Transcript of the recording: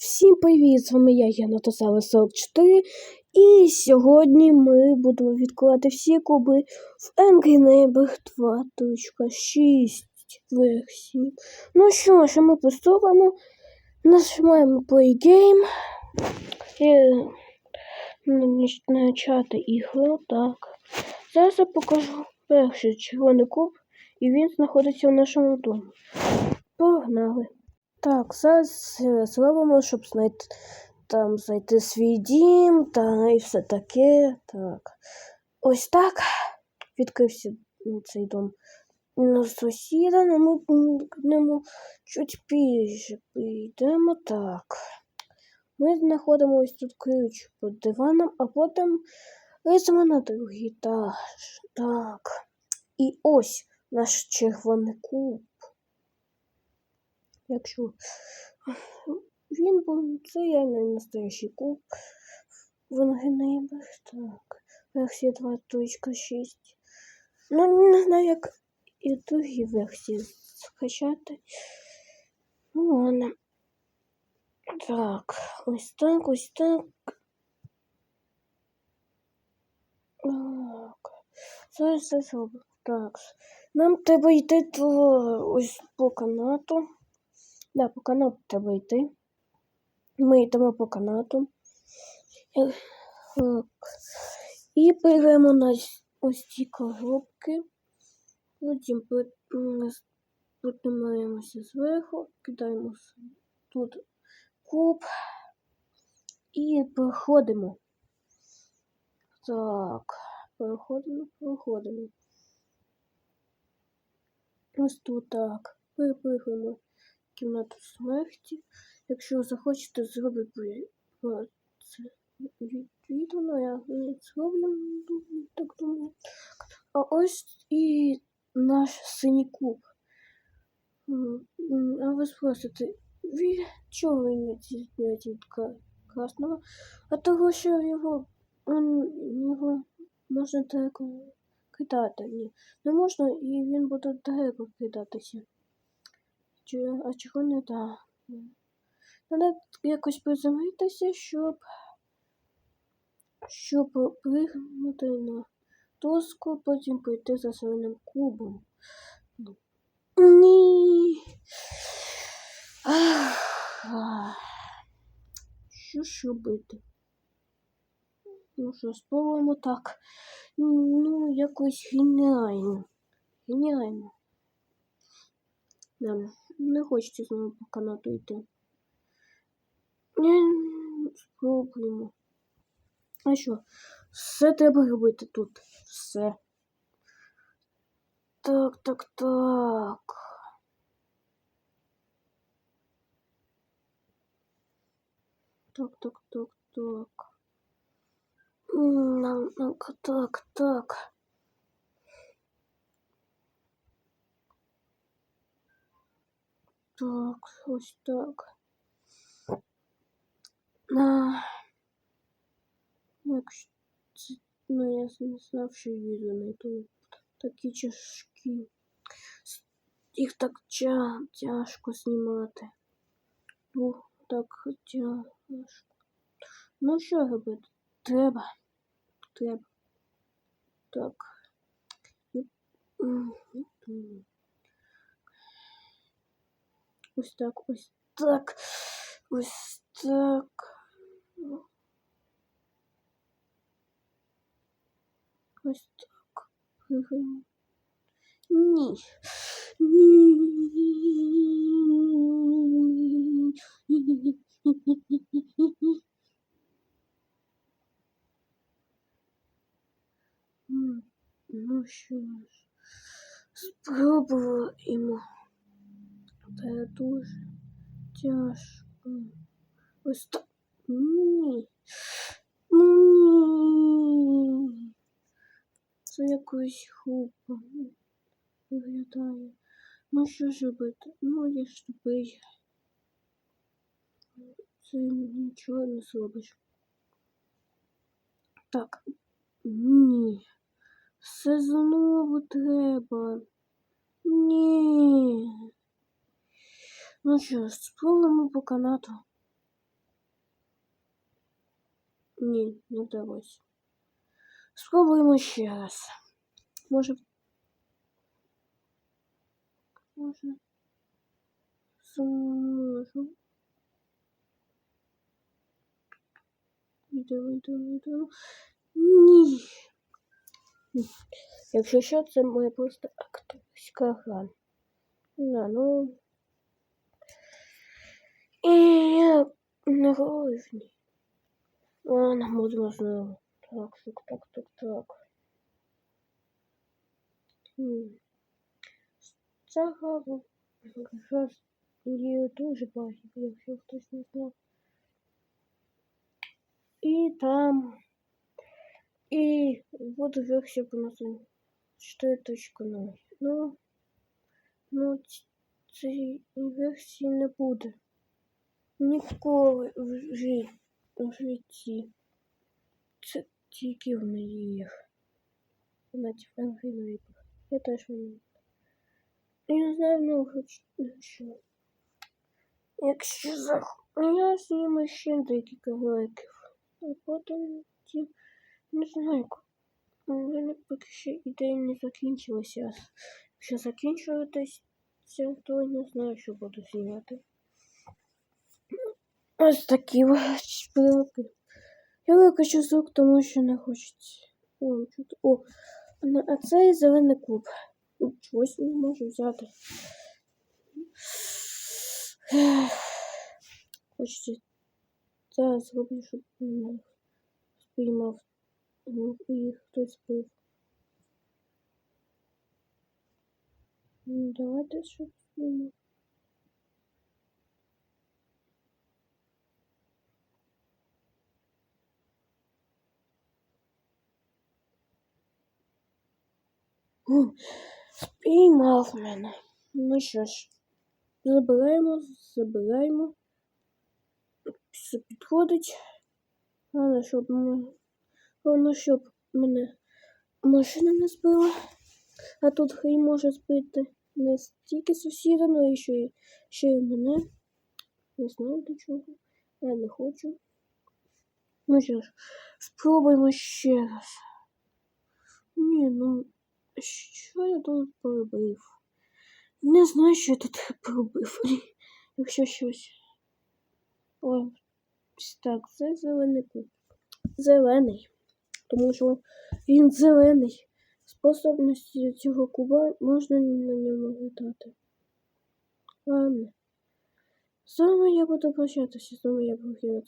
Всім привіт! З вами я, Янатосава 44. І сьогодні ми будемо відкривати всі куби в Angry Neighbor 2.6 версії. Ну що ж, ми приступимо, нажимаємо Play Game і почати ігру. Так. Зараз я покажу перший червоний куб, і він знаходиться в нашому домі. Погнали! Так, зараз е, зробимо, щоб знайти там знайти свій дім та і все таке. Так. Ось так. Відкрився цей дом на сусіда, але ми м, нему чуть пізже прийдемо. Так. Ми знаходимо ось тут ключ під диваном, а потім ліземо на другий етаж. Так. І ось наш червоний куб. Якщо він був це реально настоящий куб в Ангенейбах. Так, версія 2.6. Ну, не знаю, як і другі версії скачати. Ну, ладно. Так, ось так, ось так. Так. Зараз це зробимо. Так. Нам треба йти до ось по канату. Да, по канату треба йти. Ми йдемо по канату. І беремо на ось- ці коробки. Потім піднімаємося зверху, кидаємо тут куб і проходимо. Так, проходимо, проходимо. Ось тут так. Перепрыгуємо кімнату смерті. Якщо захочете зробити це від- відео, ну я не зроблю, так думаю. А ось і наш синій куб. А ви спросите, від чого він відрізняється від красного? А того, що його, м, його можна далеко кидати. Ні, не можна, і він буде далеко кидатися. Чи, а чого не так? Треба якось приземлитися, щоб, щоб пригнути на доску, потім прийти за зеленим кубом. Ні. Ах. Що ж робити? Ну що, спробуємо так. Ну, якось геніально. Геніально. Да. Не хочеться знову по канату йти. Спробуємо. А що? Все треба робити тут. Все. Так, так, так. Так, так, так, так. Так, так, так. Так, ось так. А, якщо ну, я не знав, що відео знайду. Такі чашки. Їх так тя, тяжко знімати. Ну, так тяжко. Ну, що робити? Треба. Треба. Так. І- м, м. Ось так, ось так. Ось так. Ось так. Пригаємо. Ні. Ні. М, Ну що ж, спробуємо. Це дуже тяжко. Ось так. Ні. Ні. Це якось хупа виглядає. Ну що ж робити? Ну я ж тупий. Це нічого не зробиш. Так. Ні. Все знову треба. Ні. Ну що ж, спробуємо по канату. Ні, не вдалося. Спробуємо ще раз. Може. Може. Зможу. Давай, давай, давай. Ні. Ні. Якщо що, це моя просто акторська гра. Да, ну. І я не в ній. Ладно, будемо знову. Так, так, так, так, так. Гра якраз є дуже багато, якщо хтось не знав. І там. І буде версія по названню 4.0. Ну, ну, ц- цієї версії не буде. Ніколи в жи- в житті. Це тільки в мріях. Навіть в ангеликах. Я теж вмію. Я не знаю, ну, хоч що. Якщо зах... Я зніму ще декілька років. А потім ті... не знаю. ко- У мене поки ще ідея не закінчилася. Якщо закінчуватись, то не знаю, що буду знімати. Ось такі шпилки. Я виключу звук, тому що не хочеться. О. О, а це зелений куб. Ну, Чогось не можу взяти. Хочеться зараз зроблю, щоб спіймав. Ну, і хтось збив. Ну, Давайте щоб спіймав. Спіймав мене. Ну що ж, забираємо, забираємо. Все підходить. Головне, щоб ми... Головне, щоб мене машина не збила. А тут хай може збити не тільки сусіда, але і ще, ще й мене. Не знаю до чого. Я не хочу. Ну що ж, спробуємо ще раз. Ні, ну що я тут поробив? Не знаю, що я тут поробив. Якщо щось. Ой, так, це зелений куб. Зелений. Тому що він зелений. Способності цього куба можна на ньому летати. Ладно. З вами я буду прощатися, з вами я буду